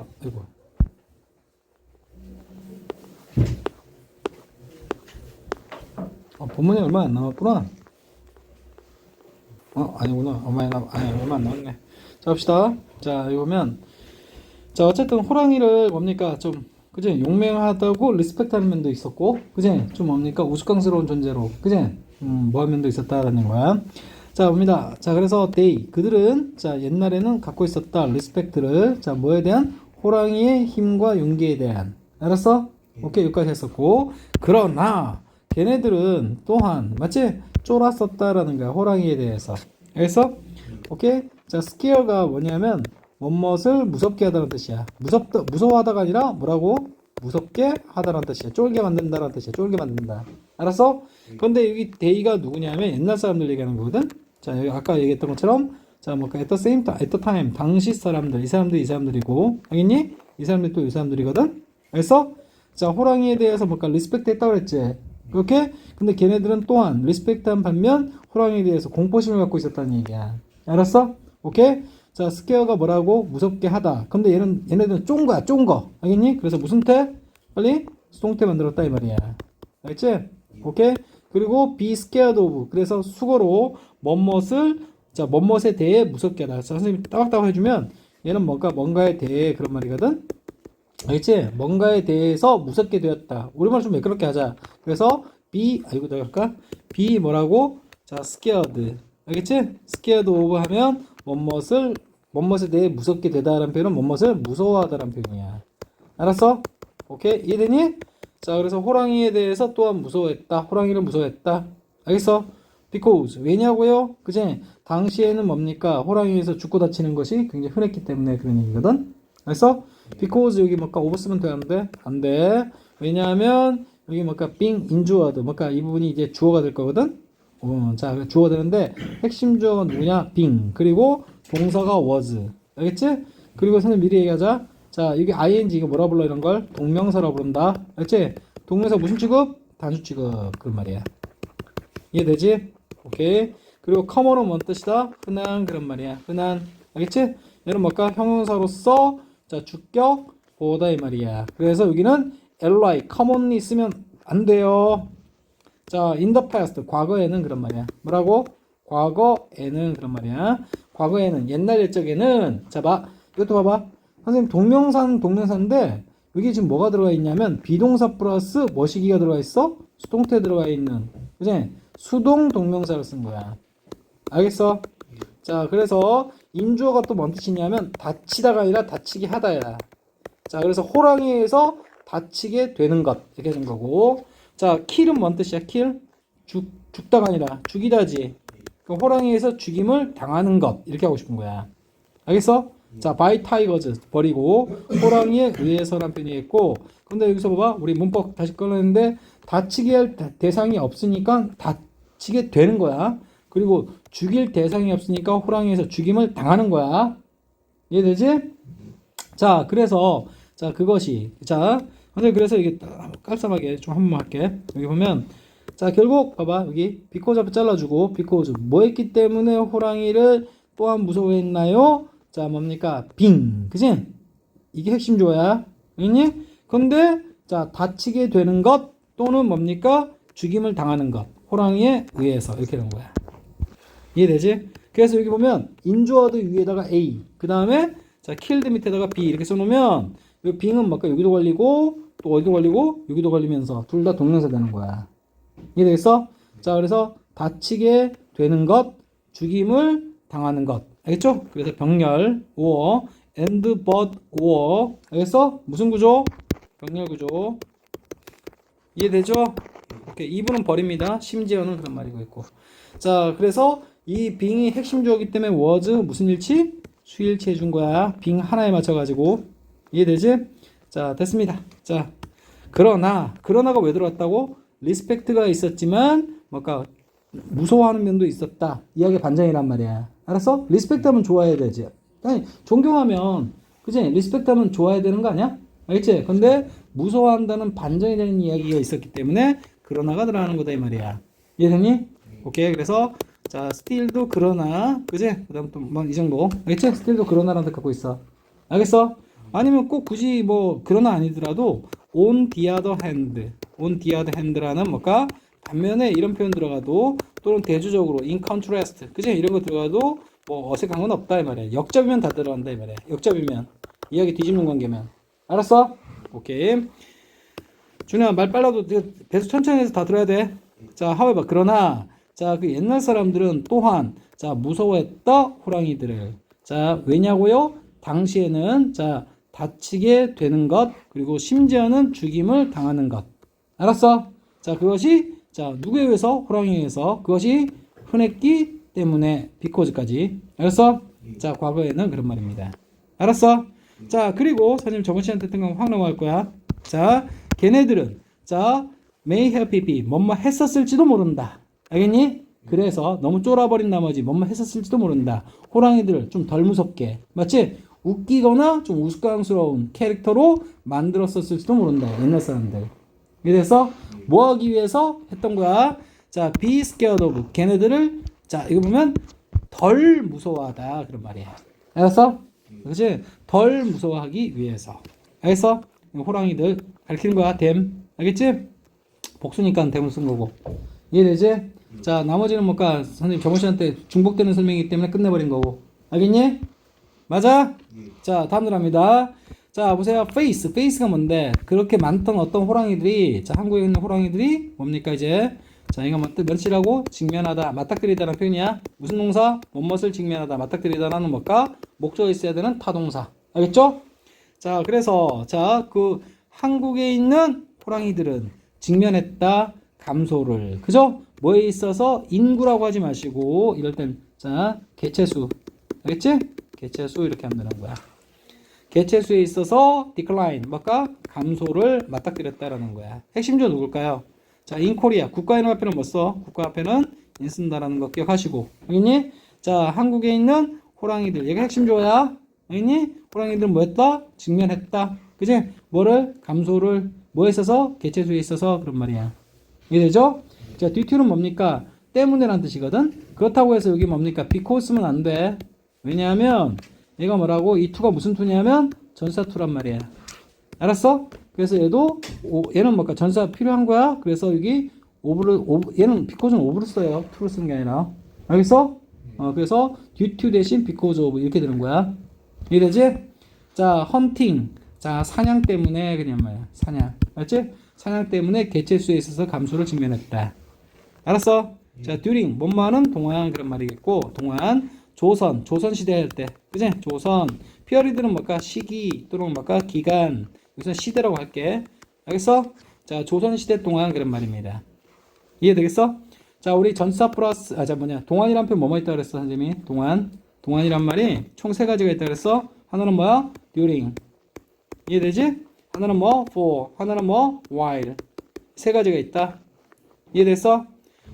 아, 아이고. 아, 본문이 얼마 안 남았구나. 어, 아니구나. 얼마 안 남, 아니, 얼마 안 남았네. 자, 봅시다. 자, 보면. 자, 어쨌든 호랑이를 뭡니까? 좀, 그지? 용맹하다고 리스펙트 하는 면도 있었고, 그지? 좀 뭡니까? 우스꽝스러운 존재로, 그지? 음, 뭐 하는 면도 있었다라는 거야. 자, 봅니다. 자, 그래서 they. 그들은, 자, 옛날에는 갖고 있었다. 리스펙트를. 자, 뭐에 대한? 호랑이의 힘과 용기에 대한. 알았어? 오케이, 여기까지 했었고. 그러나, 걔네들은 또한, 맞지? 쫄았었다라는 거야. 호랑이에 대해서. 알겠어? 오케이? 자, 스키어가 뭐냐면, 멋멋을 무섭게 하다는 뜻이야. 무섭다, 무서워하다가 아니라 뭐라고? 무섭게 하다라는 뜻이야. 쫄게 만든다라는 뜻이야. 쫄게 만든다. 알았어? 근데 여기 데이가 누구냐면 옛날 사람들 얘기하는 거거든? 자, 여기 아까 얘기했던 것처럼 자, 뭐, at the same time, at the time, 당시 사람들, 이 사람들이 이 사람들이고, 알겠니? 이 사람들이 또이 사람들이거든? 알겠어? 자, 호랑이에 대해서 뭔가 리스펙트 했다고 그랬지? 그렇게? 근데 걔네들은 또한 리스펙트한 반면 호랑이에 대해서 공포심을 갖고 있었다는 얘기야. 알았어? 오케이? 자, 스퀘어가 뭐라고? 무섭게 하다. 근데 얘는, 얘네들은 쫀 거야, 쫀 거. 알겠니? 그래서 무슨 태? 빨리 수동태 만들었다, 이 말이야. 알겠지? 오케이? 그리고 be scared of. 그래서 수거로 멋멋을, 자, 멋멋에 대해 무섭게 하다. 자, 선생님이 따박따박 해주면 얘는 뭔가, 뭔가에 대해 그런 말이거든? 알겠지? 뭔가에 대해서 무섭게 되었다. 우리말 좀 매끄럽게 하자. 그래서 be, 아이고, 내가 할까? be 뭐라고? 자, scared. 알겠지? scared of 하면 멋멋을, 멋멋에 대해 무섭게 되다라는 표현은 멋멋을 무서워하다라는 표현이야. 알았어? 오케이? 이해되니? 자, 그래서 호랑이에 대해서 또한 무서워했다. 호랑이를 무서워했다. 알겠어? because. 왜냐고요? 그지? 당시에는 뭡니까? 호랑이에서 죽고 다치는 것이 굉장히 흔했기 때문에 그런 얘기거든? 알았어? because 여기 뭔가 오버 쓰면 되는데 안 돼. 왜냐하면 여기 뭔가 being injured 뭔가 이 부분이 이제 주어가 될 거거든. 어, 자 주어가 되는데 핵심 주어가 누구냐? being 그리고 동사가 was 알겠지? 그리고 선생님 미리 얘기하자. 자 이게 ing 이거 뭐라 불러 이런 걸 동명사라 부른다. 알겠지? 동명사 무슨 취급? 단수 취급 그런 말이야. 이해되지? 오케이. 그리고 common은 뭔 뜻이다? 흔한 그런 말이야. 흔한 알겠지? 얘는 뭘까? 형용사로서 자 주격 보다 이 말이야. 그래서 여기는 ally commonly 쓰면 안 돼요. 자 in the past 과거에는 그런 말이야. 뭐라고? 과거에는 그런 말이야. 과거에는 옛날 옛적에는 자 봐. 이것도 봐봐. 선생님 동명사는 동명사인데 여기 지금 뭐가 들어가 있냐면 비동사 플러스 뭐시기가 들어가 있어? 수동태 들어가 있는 그지? 수동 동명사를 쓴 거야. 알겠어? 자, 그래서 인주어가 또 뭔 뜻이냐면 다치다가 아니라 다치게 하다야. 자, 그래서 호랑이에서 다치게 되는 것 이렇게 된 거고. 자, 킬은 뭔 뜻이야? 킬 죽 죽다가 아니라 죽이다지. 그 호랑이에서 죽임을 당하는 것 이렇게 하고 싶은 거야. 알겠어? 자, 바이 타이거즈 버리고 호랑이에 의해서란 표현이 있고. 근데 여기서 봐봐, 우리 문법 다시 꺼냈는데 다치게 할 대- 대상이 없으니까 다치게 되는 거야. 그리고 죽일 대상이 없으니까 호랑이에서 죽임을 당하는 거야. 이해되지? 자, 그래서 자 그것이 자, 근데 그래서 이게 깔쌈하게 좀 한 번만 할게. 여기 보면 자 결국 봐봐 여기 비코즈 잘라주고 비코즈 뭐 했기 때문에 호랑이를 또한 무서워했나요? 자 뭡니까 빙 그지? 이게 핵심 조야 알겠니? 근데 자 다치게 되는 것 또는 뭡니까 죽임을 당하는 것 호랑이에 의해서 이렇게 되는 거야. 이해되지? 그래서 여기 보면 인주어드 위에다가 A 그 다음에 자 killed 밑에다가 B 이렇게 써놓으면 이 빙은 뭔가 여기도 걸리고 또 어디도 걸리고 여기도 걸리면서 둘 다 동명사 되는 거야 이해되겠어? 자 그래서 다치게 되는 것 죽임을 당하는 것 알겠죠? 그래서 병렬 or and but or 알겠어? 무슨 구조? 병렬 구조 이해되죠? 오케이 2부는 버립니다 심지어는 그런 말이고 있고 자 그래서 이 빙이 핵심 주어기 때문에 was 무슨 일치? 수일치 해준 거야. 빙 하나에 맞춰가지고 이해되지? 자 됐습니다. 자 그러나 그러나가 왜 들어왔다고? 리스펙트가 있었지만 뭔가 무서워하는 면도 있었다. 이야기 반전이란 말이야. 알았어? 리스펙트 하면 좋아해야 되지. 아니 존경하면 그지? 리스펙트 하면 좋아해야 되는 거 아니야? 알겠지? 근데 무서워한다는 반전이 되는 이야기가 있었기 때문에 그러나가 들어가는 거다 이 말이야. 이해되니? 오케이 그래서 자 스틸도 그러나 그지? 그 다음 또뭐이 정도 알겠지? 스틸도 그러나라는 뜻 갖고 있어 알겠어? 아니면 꼭 굳이 뭐 그러나 아니더라도 on the other hand, on the other hand라는 뭐가 반면에 이런 표현 들어가도 또는 대조적으로 in contrast, 그지? 이런 거 들어가도 뭐 어색한 건 없다 이 말이야. 역접이면 다 들어간다 이 말이야. 역접이면 이야기 뒤집는 관계면. 알았어? 오케이. 준아 말 빨라도 배수 천천히 해서 다 들어야 돼. 자, however 그러나 자, 그 옛날 사람들은 또한 자, 무서워했다 호랑이들을. 자, 왜냐고요? 당시에는 자, 다치게 되는 것 그리고 심지어는 죽임을 당하는 것. 알았어? 자, 그것이 자, 누구에 의해서 호랑이에 의해서 그것이 흔했기 때문에 비코즈까지. 알았어? 자, 과거에는 그런 말입니다. 알았어? 자, 그리고 선생님 저번 시간에 했던 거확 넘어갈 거야. 자, 걔네들은 자, may have be 뭐뭐 했었을지도 모른다. 알겠니? 그래서 너무 쫄아버린 나머지 뭐뭐 했었을지도 모른다. 호랑이들을 좀 덜 무섭게. 맞지? 웃기거나 좀 우스꽝스러운 캐릭터로 만들었었을지도 모른다. 옛날 사람들. 그래서 뭐 하기 위해서 했던 거야? 자, of. 걔네들을 자, 이거 보면 덜 무서워하다. 그런 말이야. 알았어? 그렇지? 덜 무서워하기 위해서. 알겠어? 호랑이들 가리키는 거야. 댐. 알겠지? 복수니까 댐을 쓴 거고. 이해되지? 자, 나머지는 뭘까? 선생님 정원 씨한테 중복되는 설명이기 때문에 끝내버린 거고. 알겠니? 맞아? 자, 다음 들어갑니다. 자, 보세요. 페이스. 페이스가 뭔데? 그렇게 많던 어떤 호랑이들이, 자, 한국에 있는 호랑이들이 뭡니까, 이제? 자, 이거 뭐, 며칠하고 직면하다, 맞닥뜨리다라는 표현이야. 무슨 동사? 뭐뭇을 직면하다, 맞닥뜨리다라는 뭘까? 목적어 있어야 되는 타동사. 알겠죠? 자, 그래서, 자, 그, 한국에 있는 호랑이들은 직면했다, 감소를. 그죠? 뭐에 있어서 인구라고 하지 마시고, 이럴 땐, 자, 개체수. 알겠지? 개체수 이렇게 하면 되는 거야. 개체수에 있어서 decline, 뭐까? 감소를 맞닥뜨렸다라는 거야. 핵심조 누굴까요? 자, Korea. 국가 이름 앞에는 뭐 써? 국가 앞에는 in 쓴다라는 거 기억하시고. 알겠니? 자, 한국에 있는 호랑이들. 얘가 핵심조야. 알겠니? 호랑이들은 뭐 했다? 직면했다. 그지? 뭐를? 감소를 뭐에 있어서? 개체수에 있어서 그런 말이야. 이해되죠? 자, 뒤틀은 뭡니까? 때문에란 뜻이거든? 그렇다고 해서 여기 뭡니까? because면 안 돼. 왜냐하면 얘가 뭐라고? 이 투가 무슨 투냐면 전사 투란 말이야. 알았어? 그래서 얘도 오, 얘는 뭘까? 전사 필요한 거야. 그래서 여기 오브를 오브, 얘는 because는 오브를 써요. 투를 쓰는 게 아니라. 알겠어? 어, 그래서 due to 대신 because of 이렇게 되는 거야. 이해되지? 자, 헌팅. 자, 사냥 때문에 그냥 말이야. 사냥. 알지? 사냥 때문에 개체수에 있어서 감소를 직면했다. 알았어? 자, during 뭐뭐하는 동안 그런 말이겠고 동안 조선 조선 시대 할 때, 그지? 조선 피어리드는 뭘까? 시기 또는 뭘까? 기간. 여기서 시대라고 할게. 알겠어? 자, 조선 시대 동안 그런 말입니다. 이해되겠어? 자, 우리 전사 플러스 아, 자 뭐냐? 동안이란 표현 뭐뭐 있다 그랬어, 선생님이? 동안. 동안이란 말이 총 세 가지가 있다 그랬어. 하나는 뭐야? during. 이해되지? 하나는 뭐? for. 하나는 뭐? while. 세 가지가 있다. 이해됐어?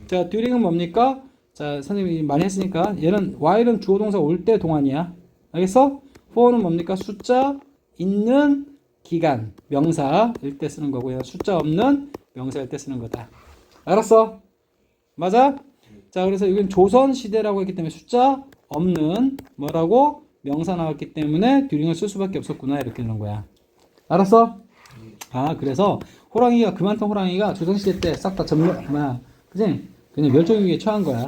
자, during은 뭡니까? 자, 선생님이 많이 했으니까 얘는 while은 주어 동사 올 때 동안이야. 알겠어? for는 뭡니까? 숫자 있는 기간 명사일 때 쓰는 거고요. 숫자 없는 명사일 때 쓰는 거다. 알았어? 맞아? 자, 그래서 이건 조선 시대라고 했기 때문에 숫자 없는 뭐라고 명사 나왔기 때문에 during을 쓸 수밖에 없었구나 이렇게 되는 거야. 알았어? 아, 그래서 호랑이가 그 많던 호랑이가 조선 시대 때 싹다 전멸 뭐야, 그지? 그냥 멸종 위기에 처한 거야.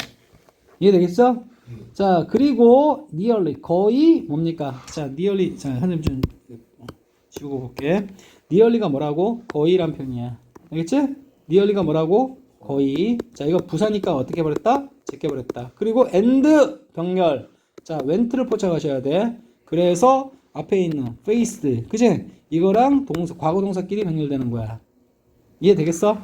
이해되겠어? 자, 그리고 nearly 거의 뭡니까? 자, nearly 자, 한점 좀 지우고 볼게. nearly가 뭐라고? 거의란 표현이야. 알겠지? nearly가 뭐라고? 거의. 자, 이거 부사니까 어떻게 버렸다? 제껴 버렸다. 그리고 and 병렬. 자, went를 포착하셔야 돼. 그래서 앞에 있는 faced. 그지? 이거랑 동사 과거 동사끼리 병렬되는 거야. 이해되겠어?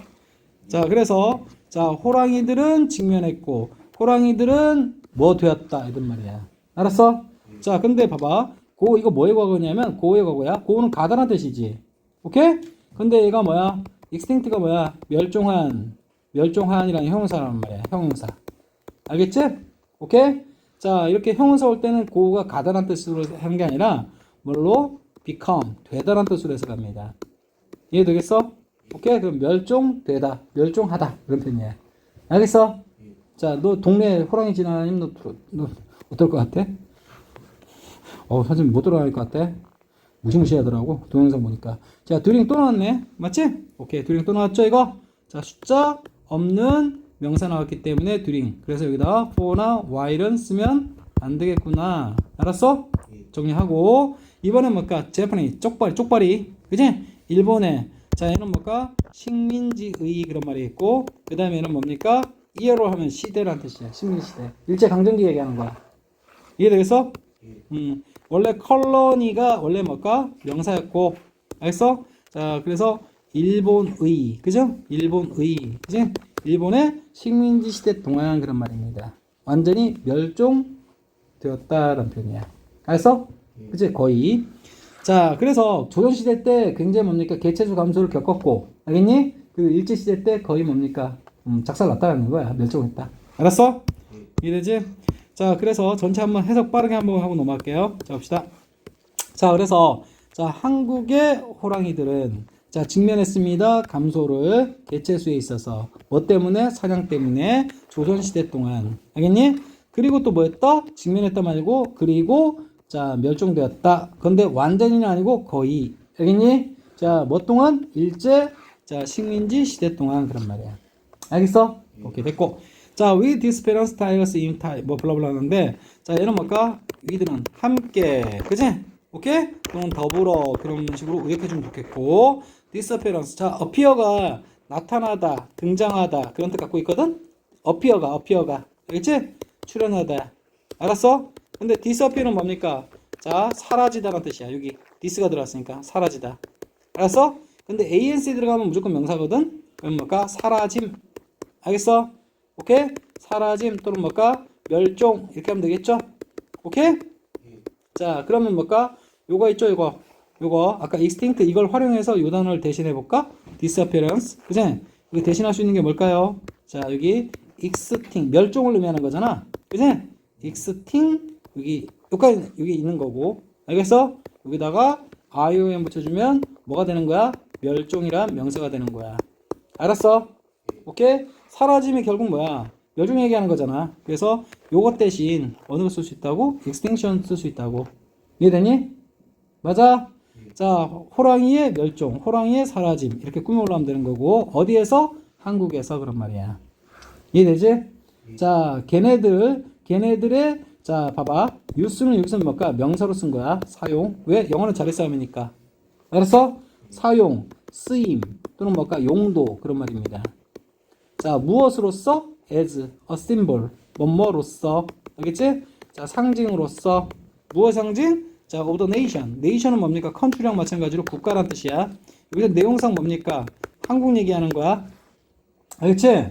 자, 그래서 자, 호랑이들은 직면했고 호랑이들은 뭐 되었다 이런 말이야. 알았어? 자, 근데 봐봐. 고 이거 뭐의 과거냐면 고의 과거야. 고는 가다란 뜻이지. 오케이? 근데 얘가 뭐야? extinct가 뭐야? 멸종한. 멸종한이라는 형용사란 말이야. 형용사. 알겠지? 오케이? 자, 이렇게 형용사 올 때는 고가 가다란 뜻으로 하는 게 아니라 뭘로? become. 되다란 뜻으로 해서 갑니다. 이해되겠어? 오케이? 그럼 멸종되다. 멸종하다. 그런 표현이야. 알겠어? 자, 너 동네 호랑이 지나다니면 너, 너, 너 어떨 것 같아? 어, 선생님 못 돌아갈 것 같아? 무시무시하더라고 동영상 보니까 자 드링 또 나왔네 맞지? 오케이 드링 또 나왔죠 이거 자 숫자 없는 명사 나왔기 때문에 드링 그래서 여기다 for나 while은 쓰면 안 되겠구나 알았어? 정리하고 이번엔 뭘까? 제퍼니 쪽발이 쪽발이 그지? 일본에 자 얘는 뭘까? 식민지의 그런 말이 있고 그 다음에 얘는 뭡니까? 이어로 하면 시대란 뜻이야 식민시대 일제강점기 얘기하는 거야 이해되겠어? 음, 원래 컬러니가 원래 뭘까? 명사였고 알겠어? 자 그래서 일본의 그죠? 일본의 그지? 일본의 식민지 시대 동안 그런 말입니다 완전히 멸종되었다라는 표현이야 알겠어? 그치? 거의 자 그래서 조선시대 때 굉장히 뭡니까? 개체수 감소를 겪었고 알겠니? 그 일제시대 때 거의 뭡니까? 음, 작살 났다는 거야 멸종했다 알았어? 이해되지? 자 그래서 전체 한번 해석 빠르게 한번 하고 넘어갈게요 자 봅시다 자 그래서 자 한국의 호랑이들은 자 직면했습니다 감소를 개체수에 있어서 뭐 때문에 사냥 때문에 조선시대 동안 알겠니? 그리고 또 뭐였다? 직면했다 말고 그리고 자 멸종되었다 근데 완전히는 아니고 거의 알겠니? 자 뭐 동안? 일제 자 식민지 시대 동안 그런 말이야 알겠어? 오케이 됐고 자 with this parents tigers in time 뭐 블라블라 하는데 자 얘는 뭘까? 위드는 함께 그지? 오케이? 또는 더불어 그런 식으로 의역해주면 좋겠고 disappearance 자 appear가 나타나다 등장하다 그런 뜻 갖고 있거든? appear가 appear가 알겠지? 출현하다 알았어? 근데 disappear는 뭡니까? 자 사라지다라는 뜻이야 여기 this가 들어갔으니까 사라지다 알았어? 근데 anc 들어가면 무조건 명사거든? 그럼 뭘까? 사라짐 알겠어? 오케이? 사라짐 또는 뭘까? 멸종 이렇게 하면 되겠죠? 오케이? 자 그러면 뭘까? 요거 있죠 이거 요거 아까 extinct 이걸 활용해서 요 단어를 대신해 볼까? disappearance 그지? 이거 대신할 수 있는 게 뭘까요? 자 여기 extinct 멸종을 의미하는 거잖아 그지? extinct 여기 여기까지 여기 있는 거고 알겠어? 여기다가 iom 붙여주면 뭐가 되는 거야? 멸종이란 명사가 되는 거야 알았어? 오케이? 사라짐이 결국 뭐야? 멸종 얘기하는 거잖아. 그래서 요것 대신 어느 거쓸수 있다고? extinction 쓸 수 있다고. 이해되니? 맞아? 자, 호랑이의 멸종, 호랑이의 사라짐 이렇게 꾸며 올라가면 되는 거고 어디에서? 한국에서 그런 말이야. 이해되지? 자, 걔네들, 걔네들의 자, 봐봐. 유스는 여기서 뭘까? 명사로 쓴 거야. 사용. 왜? 영어는 자리 싸움이니까. 알았어? 사용, 쓰임 또는 뭘까? 용도 그런 말입니다. 자, 무엇으로서? as a symbol. 뭐뭐로서. 알겠지? 자, 상징으로서. 무엇 상징? 자, of the nation. nation은 뭡니까? country랑 마찬가지로 국가란 뜻이야. 여기서 내용상 뭡니까? 한국 얘기하는 거야. 알겠지?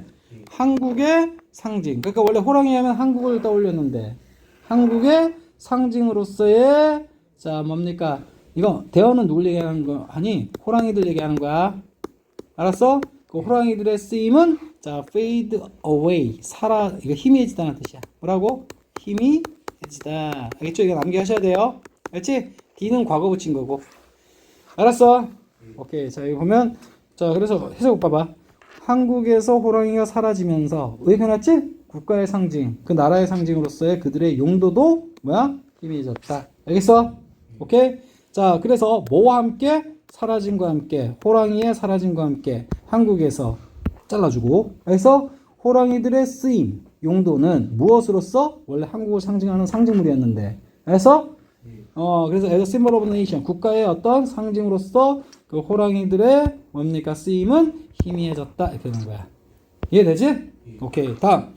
한국의 상징. 그러니까 원래 호랑이 하면 한국을 떠올렸는데 한국의 상징으로서의 자, 뭡니까? 이거 대어는 누굴 얘기하는 거 아니? 호랑이들 얘기하는 거야. 알았어? 그 호랑이들의 쓰임은 자 fade away 사라 이거 희미해지다는 뜻이야. 뭐라고? 희미해지다. 알겠죠? 이거 남기하셔야 돼요. 알겠지? D는 과거 붙인 거고. 알았어? 오케이. 자 여기 보면 자 그래서 해석 봐봐. 한국에서 호랑이가 사라지면서 왜 변했지? 국가의 상징, 그 나라의 상징으로서의 그들의 용도도 뭐야? 희미해졌다. 알겠어? 오케이? 자, 그래서 뭐와 함께? 사라짐과 함께, 호랑이의 사라짐과 함께 한국에서 잘라주고, 그래서 호랑이들의 쓰임, 용도는 무엇으로서? 원래 한국을 상징하는 상징물이었는데, 그래서 어, 그래서 as a symbol of nation, 국가의 어떤 상징으로서 그 호랑이들의 뭡니까? 쓰임은 희미해졌다. 이렇게 되는 거야. 이해되지? 오케이. 다음.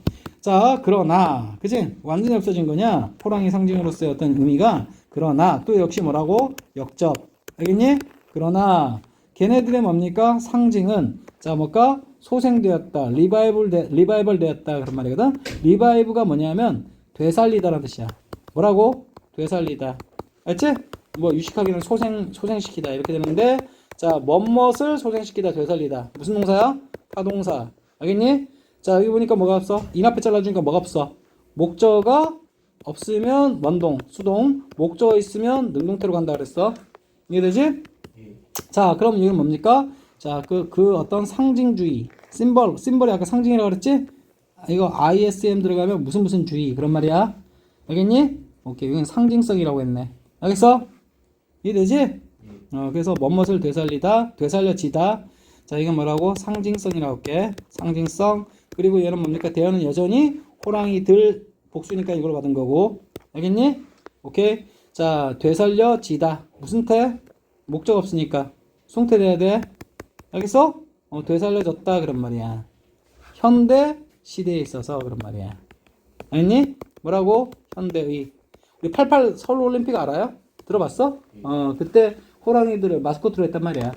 자, 그러나, 그지? 완전히 없어진 거냐? 호랑이 상징으로서의 어떤 의미가, 그러나, 또 역시 뭐라고? 역접. 알겠니? 그러나, 걔네들의 뭡니까? 상징은, 자, 뭘까? 소생되었다. 리바이벌, 되, 리바이벌 되었다. 그런 말이거든? 리바이브가 뭐냐면, 되살리다라는 뜻이야. 뭐라고? 되살리다. 알지? 뭐, 유식하기는 소생, 소생시키다. 이렇게 되는데, 자, 멋멋을 소생시키다, 되살리다. 무슨 동사야? 타동사. 알겠니? 자, 여기 보니까 뭐가 없어? 인 앞에 잘라주니까 뭐가 없어? 목적어가 없으면 원동, 수동, 목적어 있으면 능동태로 간다 그랬어. 이해되지? 자, 그럼 이건 뭡니까? 자, 그, 그 어떤 상징주의, 심벌, 심벌이 아까 상징이라고 그랬지? 아, 이거 ISM 들어가면 무슨 무슨 주의, 그런 말이야. 알겠니? 오케이, 이건 상징성이라고 했네. 알겠어? 이해되지? 어, 그래서 뭐뭇을 되살리다, 되살려지다. 자, 이건 뭐라고? 상징성이라고 할게. 상징성. 그리고 얘는 뭡니까? 대어는 여전히 호랑이들 복수니까 이걸 받은 거고. 알겠니? 오케이. 자, 되살려 지다. 무슨 태? 목적 없으니까. 숭태 돼야 돼. 알겠어? 어, 되살려졌다. 그런 말이야. 현대 시대에 있어서 그런 말이야. 알겠니? 뭐라고? 현대의. 우리 88 서울 올림픽 알아요? 들어봤어? 어, 그때 호랑이들을 마스코트로 했단 말이야.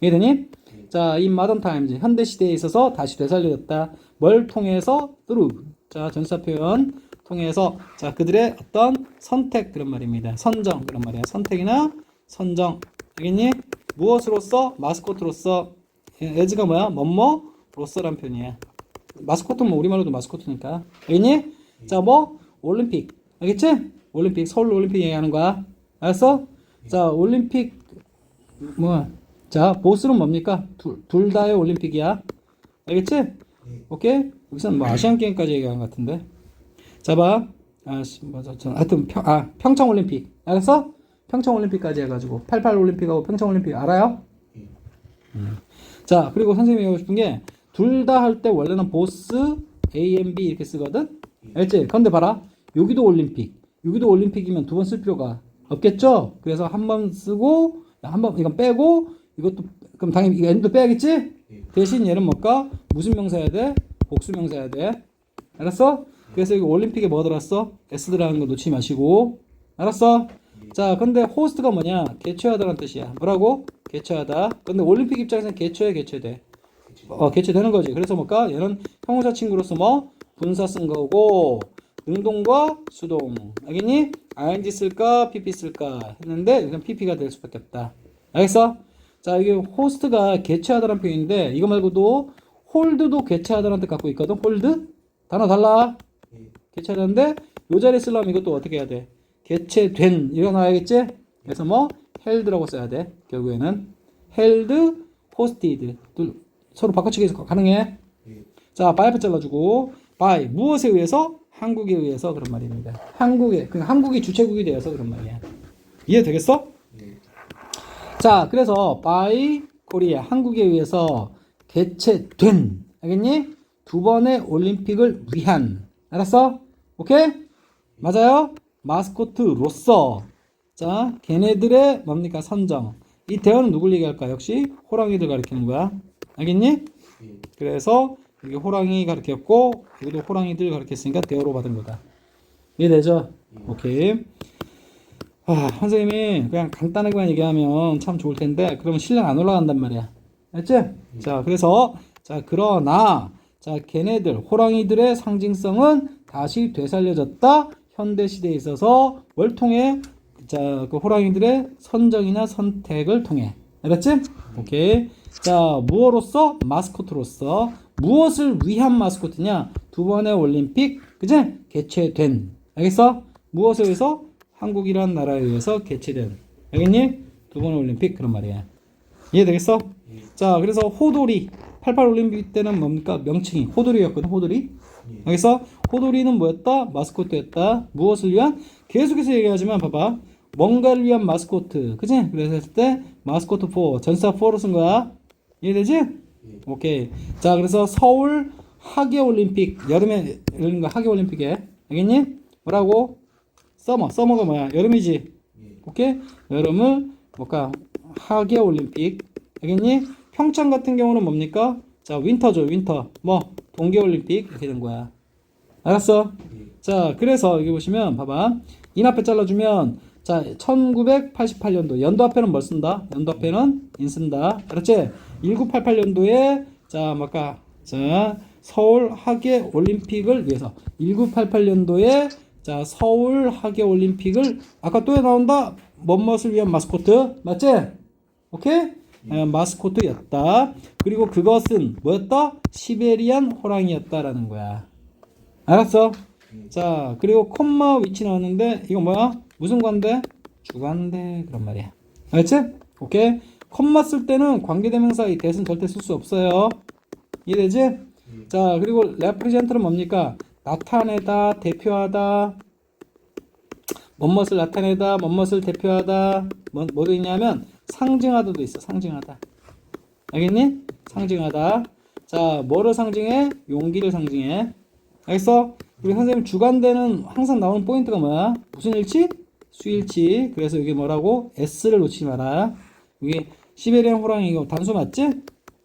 이해되니? 자, 이 마던 타임즈 현대 시대에 있어서 다시 되살려졌다. 뭘 통해서? through. 자, 전사 표현 통해서 자, 그들의 어떤 선택 그런 말입니다. 선정 그런 말이야. 선택이나 선정. 알겠니? 무엇으로서? 마스코트로서. 에즈가 뭐야? 뭐뭐로서란 표현이야. 마스코트는 뭐 우리말로도 마스코트니까. 알겠니? 자, 뭐 올림픽. 알겠지? 올림픽 서울 올림픽 얘기하는 거야. 알았어? 자, 올림픽 뭐 자, 보스는 뭡니까? 둘, 둘 다의 올림픽이야. 알겠지? 오케이? 여기서는 뭐 아시안 게임까지 얘기하는 것 같은데. 자, 봐. 아, 씨, 맞아. 저, 하여튼 평, 아, 평창 올림픽. 알았어? 평창 올림픽까지 해가지고 88 올림픽하고 평창 올림픽 알아요? 음. 자, 그리고 선생님이 하고 싶은 게 둘 다 할 때 원래는 보스 A, M, B 이렇게 쓰거든. 알지? 그런데 봐라. 여기도 올림픽. 여기도 올림픽이면 두 번 쓸 필요가 없겠죠? 그래서 한 번 쓰고 한 번 이건 빼고 이것도 그럼 당연히 이거 n도 빼야겠지? 대신 얘는 뭘까? 무슨 명사 해야 돼? 복수 명사 해야 돼. 알았어? 그래서 여기 올림픽에 뭐 들었어? S 들어가는 거 놓치지 마시고. 알았어? 자, 근데 호스트가 뭐냐? 개최하다라는 뜻이야. 뭐라고? 개최하다. 근데 올림픽 입장에서는 개최해, 개최돼. 어, 개최되는 거지. 그래서 뭘까? 얘는 형용사 친구로서 뭐? 분사 쓴 거고, 능동과 수동. 알겠니? ing 쓸까? pp 쓸까? 했는데, 이건 pp가 될 수밖에 없다. 알겠어? 자, 이게 호스트가 개최하다라는 표현인데, 이거 말고도 홀드도 개최하다라는 뜻 갖고 있거든? 홀드? 단어 달라. 개최하는데, 요 자리에 쓰려면 이것도 어떻게 해야 돼? 개최된. 이거 나와야겠지? 그래서 뭐? 헬드라고 써야 돼. 결국에는. 헬드, 호스티드. 둘, 서로 바꿔치기해서 가능해? 자, 바이프 잘라주고, 바이. 무엇에 의해서? 한국에 의해서 그런 말입니다. 한국에, 그 한국이 주체국이 되어서 그런 말이야. 이해 되겠어? 자, 그래서 by 코리아 한국에 의해서 개최된 알겠니? 두 번의 올림픽을 위한 알았어? 오케이? 맞아요? 마스코트로서 자, 걔네들의 뭡니까 선정. 이 대어는 누굴 얘기할까? 역시 호랑이들 가리키는 거야. 알겠니? 그래서 여기 호랑이 가르쳤고 여기도 호랑이들 가르쳤으니까 대어로 받은 거다. 이해되죠? 오케이. 아, 선생님이 그냥 간단하게만 얘기하면 참 좋을 텐데 그러면 실력 안 올라간단 말이야. 알지? 자, 그래서 자, 그러나 자, 걔네들 호랑이들의 상징성은 다시 되살려졌다. 현대 시대에 있어서 뭘 통해? 자, 그 호랑이들의 선정이나 선택을 통해. 알았지? 오케이. 자, 무엇으로서? 마스코트로서. 무엇을 위한 마스코트냐? 두 번의 올림픽, 그지? 개최된. 알겠어? 무엇에 의해서? 한국이란 나라에 의해서 개최된. 알겠니? 두 번의 올림픽 그런 말이야. 이해되겠어? 자, 그래서 호돌이 88 올림픽 때는 뭡니까? 명칭이 호돌이였거든. 호돌이. 알겠어? 호돌이는 뭐였다? 마스코트였다. 무엇을 위한? 계속해서 얘기하지만 봐봐. 뭔가를 위한 마스코트. 그지? 그래서 했을 때 마스코트 4 전사 4로 쓴 거야. 이해되지? 오케이. 자, 그래서 서울 하계 올림픽 여름에 열린 거 하계 올림픽에 알겠니? 뭐라고? 서머. 서머가 뭐야? 여름이지. 오케이? 여름을 뭘까? 하계 올림픽. 알겠니? 평창 같은 경우는 뭡니까? 자, 윈터죠. 윈터. 뭐 동계 올림픽 이렇게 된 거야. 알았어? 자, 그래서 여기 보시면 봐봐. 인 앞에 잘라주면 자, 1988년도 연도 앞에는 뭘 쓴다? 연도 앞에는 인 쓴다. 그렇지? 1988년도에 자, 뭐까? 자, 서울 하계 올림픽을 위해서 1988년도에 자, 서울 하계 올림픽을 아까 또 나온다. 뭔것을 위한 마스코트. 맞지? 오케이? 어, 마스코트였다. 그리고 그것은 뭐였다? 시베리안 호랑이였다라는 거야. 알았어? 자, 그리고 콤마 위치 나왔는데 이거 뭐야? 무슨 관대? 주관대 그런 말이야. 알았지? 오케이. 콤마 쓸 때는 관계대명사 이 대신 절대 쓸 수 없어요. 이해되지? 자, 그리고 레프리젠트는 뭡니까? 나타내다, 대표하다. 뭔것을 나타내다, 뭔것을 대표하다. 뭐, 뭐도 있냐면 상징하다도 있어. 상징하다. 알겠니? 상징하다. 자, 뭐를 상징해? 용기를 상징해. 알겠어? 우리 선생님 주간대는 항상 나오는 포인트가 뭐야? 무슨 일치? 수일치. 그래서 이게 뭐라고? S를 놓치지 마라. 이게 시베리안 호랑이 이거 단수 맞지?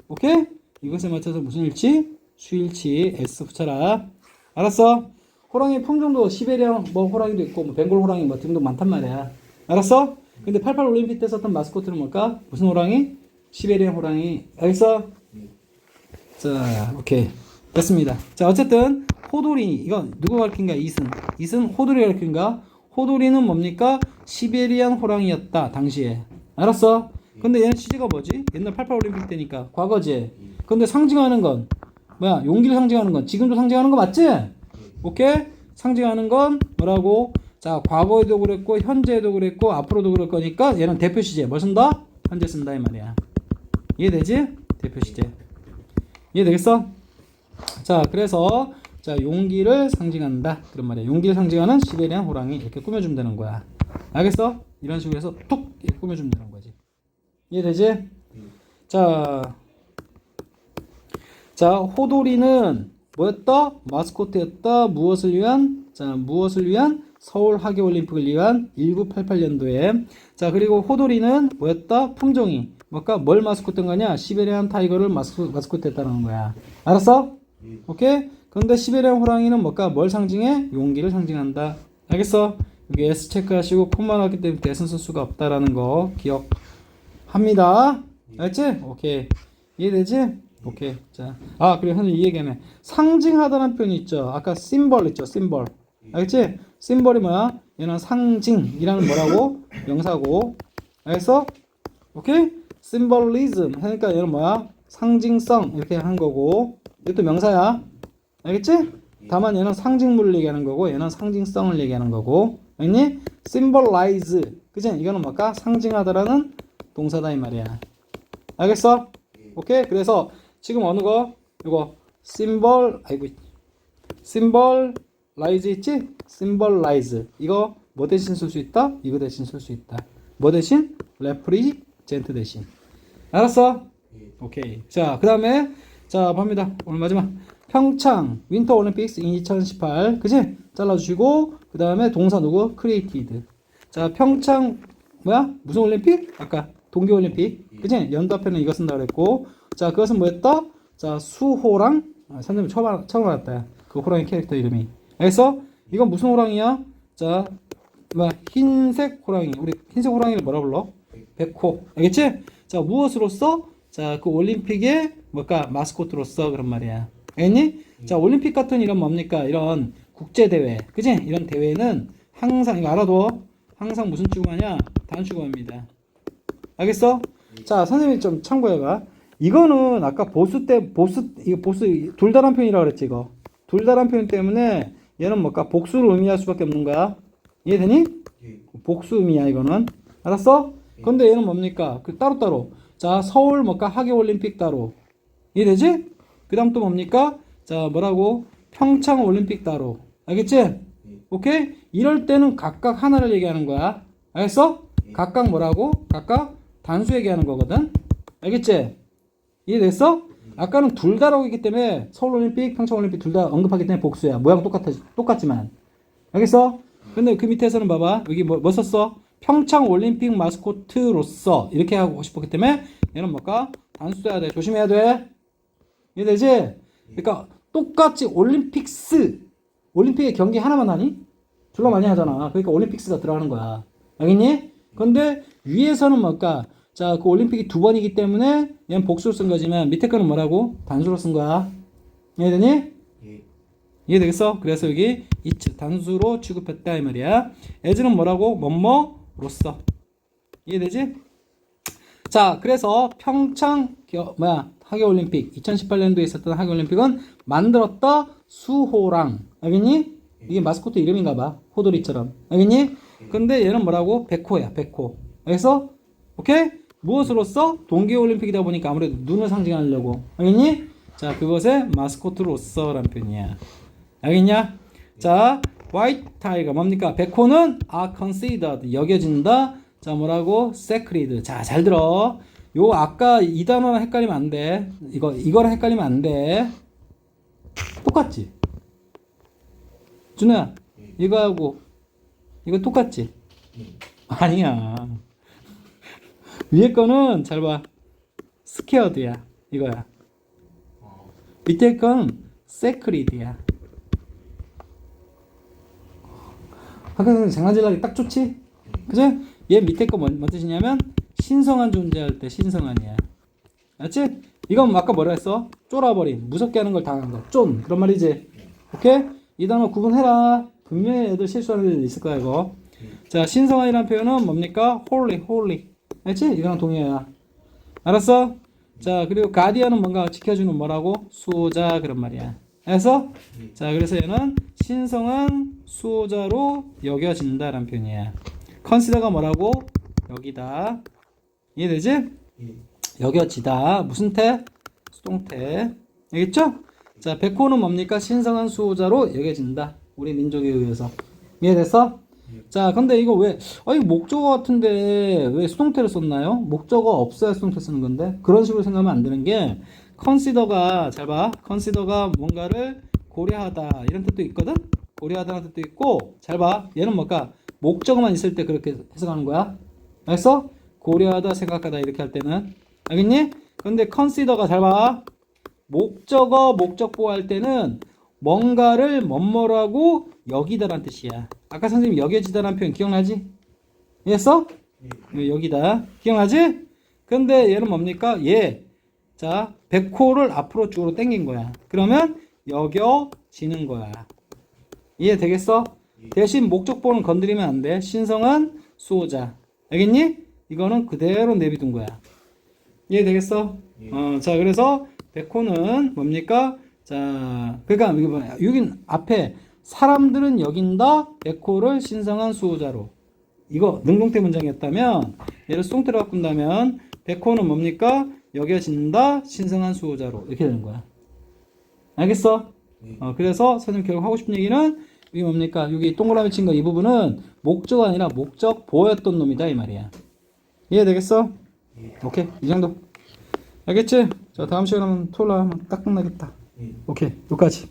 오케이? 이것에 맞춰서 무슨 일치? 수일치. S 붙여라. 알았어? 호랑이 품종도 시베리안 뭐 호랑이도 있고 뭐 벵골 호랑이 뭐 등도 많단 말이야. 알았어? 근데 88 올림픽 때 썼던 마스코트는 뭘까? 무슨 호랑이? 시베리안 호랑이. 알겠어? 자, 오케이. 됐습니다. 자, 어쨌든 호돌이 이건 누구 가르친가? 이승. 이승 호돌이 가르친가? 호돌이는 뭡니까? 시베리안 호랑이였다. 당시에. 알았어? 근데 얘는 취지가 뭐지? 옛날 88 올림픽 때니까 과거지. 근데 상징하는 건 뭐야? 용기를 상징하는 건 지금도 상징하는 거 맞지? 오케이? 상징하는 건 뭐라고? 자, 과거에도 그랬고 현재에도 그랬고 앞으로도 그럴 거니까 얘는 대표 시제. 뭘 쓴다? 현재 쓴다 이 말이야. 이해되지? 대표 시제. 이해되겠어? 자, 그래서 자 용기를 상징한다 그런 말이야. 용기를 상징하는 시베리안 호랑이 이렇게 꾸며주면 되는 거야. 알겠어? 이런 식으로 해서 툭 이렇게 꾸며주면 되는 거지. 이해되지? 자, 자 호돌이는 뭐였다? 마스코트였다. 무엇을 위한? 자, 무엇을 위한? 서울 하계올림픽을 위한 1988년도에 자 그리고 호돌이는 뭐였다? 품종이 뭘까? 뭘 마스코트인 거냐? 시베리안 타이거를 마스코, 마스코트 했다는 거야. 알았어? 오케이? 근데 시베리안 호랑이는 뭘까? 뭘 상징해? 용기를 상징한다. 알겠어? 여기 S 체크하시고 콤마 나왔기 때문에 대선 선수가 없다라는 거 기억합니다. 알지? 오케이. 이해되지? 오케이. 자, 아 그리고 현재 이 얘기하네. 상징하다는 표현이 있죠. 아까 심벌 있죠. 심벌. 알겠지? 심벌이 뭐야? 얘는 상징이라는 뭐라고? 명사고. 알겠어? 오케이? 심벌리즘 하니까 얘는 뭐야? 상징성 이렇게 한 거고 이것도 명사야. 알겠지? 다만 얘는 상징물을 얘기하는 거고 얘는 상징성을 얘기하는 거고 알겠니? symbolize 그지? 이거는 뭘까? 상징하다라는 동사다 이 말이야. 알겠어? 오케이? 그래서 지금 어느 거? 이거 symbol 아이고 symbolize 있지? symbolize 이거 뭐 대신 쓸 수 있다? 이거 대신 쓸 수 있다. 뭐 대신? represent 대신. 알았어? 오케이. 자, 그 다음에, 자, 봅니다. 오늘 마지막. 평창 윈터 올림픽스 2018. 그지? 잘라주시고, 그 다음에 동사 누구? 크리에이티드. 자, 평창, 뭐야? 무슨 올림픽? 아까 동계올림픽. 그지? 연도 앞에는 이거 쓴다 그랬고. 자, 그것은 뭐였다? 자, 수호랑, 아, 선생님 처음, 알- 처음 알았다. 그 호랑이 캐릭터 이름이. 알겠어? 이건 무슨 호랑이야? 자, 뭐, 흰색 호랑이. 우리 흰색 호랑이를 뭐라 불러? 백호. 알겠지? 자, 무엇으로서? 자, 그 올림픽의 뭘까? 마스코트로서 그런 말이야. 알겠니? 자, 올림픽 같은 이런 뭡니까? 이런 국제대회. 그지? 이런 대회는 항상, 이거 알아둬. 항상 무슨 추구하냐? 단추구합니다. 알겠어? 자, 선생님이 좀 참고해봐. 이거는 아까 보수 때, 보수, 이거 보수, 둘다란 표현이라 그랬지, 이거. 둘다란 표현 때문에 얘는 뭘까? 복수를 의미할 수밖에 없는 거야. 이해되니? 복수 의미야, 이거는. 알았어? 근데 얘는 뭡니까? 그 따로따로. 자, 서울 뭐까 하계올림픽 따로. 이해되지? 그 다음 또 뭡니까? 자, 뭐라고? 평창 올림픽 따로. 알겠지? 오케이? 이럴 때는 각각 하나를 얘기하는 거야. 알겠어? 각각 뭐라고? 각각 단수 얘기하는 거거든. 알겠지? 이해됐어? 아까는 둘 다라고 했기 때문에 서울 올림픽, 평창 올림픽 둘 다 언급하기 때문에 복수야. 모양 똑같아, 똑같지만. 알겠어? 근데 그 밑에서는 봐봐. 여기 뭐, 뭐 썼어? 평창 올림픽 마스코트로서 이렇게 하고 싶었기 때문에 얘는 뭘까? 단수해야 돼. 조심해야 돼. 이해되지? 그러니까 똑같이 올림픽스 올림픽의 경기 하나만 하니? 졸라 많이 하잖아. 그러니까 올림픽스가 들어가는 거야. 알겠니? 근데 위에서는 뭘까? 자, 그 올림픽이 두 번이기 때문에 얘는 복수로 쓴 거지만 밑에 거는 뭐라고? 단수로 쓴 거야. 이해되니? 이해되겠어? 그래서 여기 이츠 단수로 취급했다 이 말이야. as는 뭐라고? 뭐뭐로써. 이해되지? 자, 그래서 평창 겨- 뭐야 하계 올림픽 2018년도에 있었던 하계 올림픽은 만들었다 수호랑 알겠니? 이게 마스코트 이름인가 봐. 호돌이처럼. 알겠니? 근데 얘는 뭐라고? 백호야, 백호. 그래서 오케이? 무엇으로서? 동계 올림픽이다 보니까 아무래도 눈을 상징하려고. 알겠니? 자, 그것의 마스코트로서라는 표현이야. 알겠냐? 자, white tiger 뭡니까? 백호는 are considered 여겨진다. 자 뭐라고? sacred. 자잘 들어. 요 아까 이 단어랑 헷갈리면 안 돼. 이거 이거랑 헷갈리면 안 돼. 똑같지? 준호야 이거하고 이거 똑같지? 아니야. 위에 거는 잘 봐. 스퀘어드야. 이거야. 밑에 건 세크리드야. 학교에서 장난질하기 딱 좋지? 그죠? 얘 밑에 거 뭔, 뭔 뜻이냐면 신성한 존재할 때 신성한이야. 알았지? 이건 아까 뭐라 했어? 쫄아버림. 무섭게 하는 걸 당한 거. 쫀. 그런 말이지. 오케이? 이 단어 구분해라. 분명히 애들 실수하는 애들 있을 거야, 이거. 자, 신성한이라는 표현은 뭡니까? holy, holy. 알지? 이거랑 동의해야. 알았어? 자, 그리고 가디언은 뭔가 지켜주는 뭐라고? 수호자 그런 말이야. 알았어? 자, 그래서 얘는 신성한 수호자로 여겨진다라는 표현이야. 컨시더가 뭐라고? 여기다. 이해되지? 예. 여겨지다. 무슨 태? 수동태. 알겠죠? 자, 백호는 뭡니까? 신성한 수호자로 여겨진다. 우리 민족에 의해서. 이해됐어? 자, 근데 이거 왜, 아니, 목적어 같은데 왜 수동태를 썼나요? 목적어 없어야 수동태 쓰는 건데? 그런 식으로 생각하면 안 되는 게, consider가, 잘 봐. consider가 뭔가를 고려하다. 이런 뜻도 있거든? 고려하다는 뜻도 있고, 잘 봐. 얘는 뭘까? 목적어만 있을 때 그렇게 해석하는 거야. 알겠어? 고려하다, 생각하다 이렇게 할 때는. 알겠니? 근데 consider가 잘 봐. 목적어, 목적보 할 때는 뭔가를 뭐뭐라고 여기다란 뜻이야. 아까 선생님 여겨지다라는 표현 기억나지? 이해했어? 예, 여기다. 기억나지? 근데 얘는 뭡니까? 얘. 자, 백호를 앞으로 쭉으로 당긴 거야. 그러면 여겨지는 거야. 이해되겠어? 대신 목적보는 건드리면 안 돼. 신성한 수호자. 알겠니? 이거는 그대로 내비둔 거야. 이해되겠어? 어, 자, 그래서 백호는 뭡니까? 자, 그러니까? 여긴 앞에 사람들은 여긴다 백호를 신성한 수호자로. 이거 능동태 문장이었다면 얘를 수동태로 바꾼다면 백호는 뭡니까? 여겨진다 신성한 수호자로 이렇게 되는 거야. 알겠어? 어, 그래서 선생님 결국 하고 싶은 얘기는 이게 뭡니까? 여기 동그라미 친 거 이 부분은 목적이 아니라 목적 보였던 놈이다 이 말이야. 이해되겠어? 오케이 이 정도. 알겠지? 자 다음 시간에 토요일 날 하면 딱 끝나겠다. 예. 오케이 여기까지.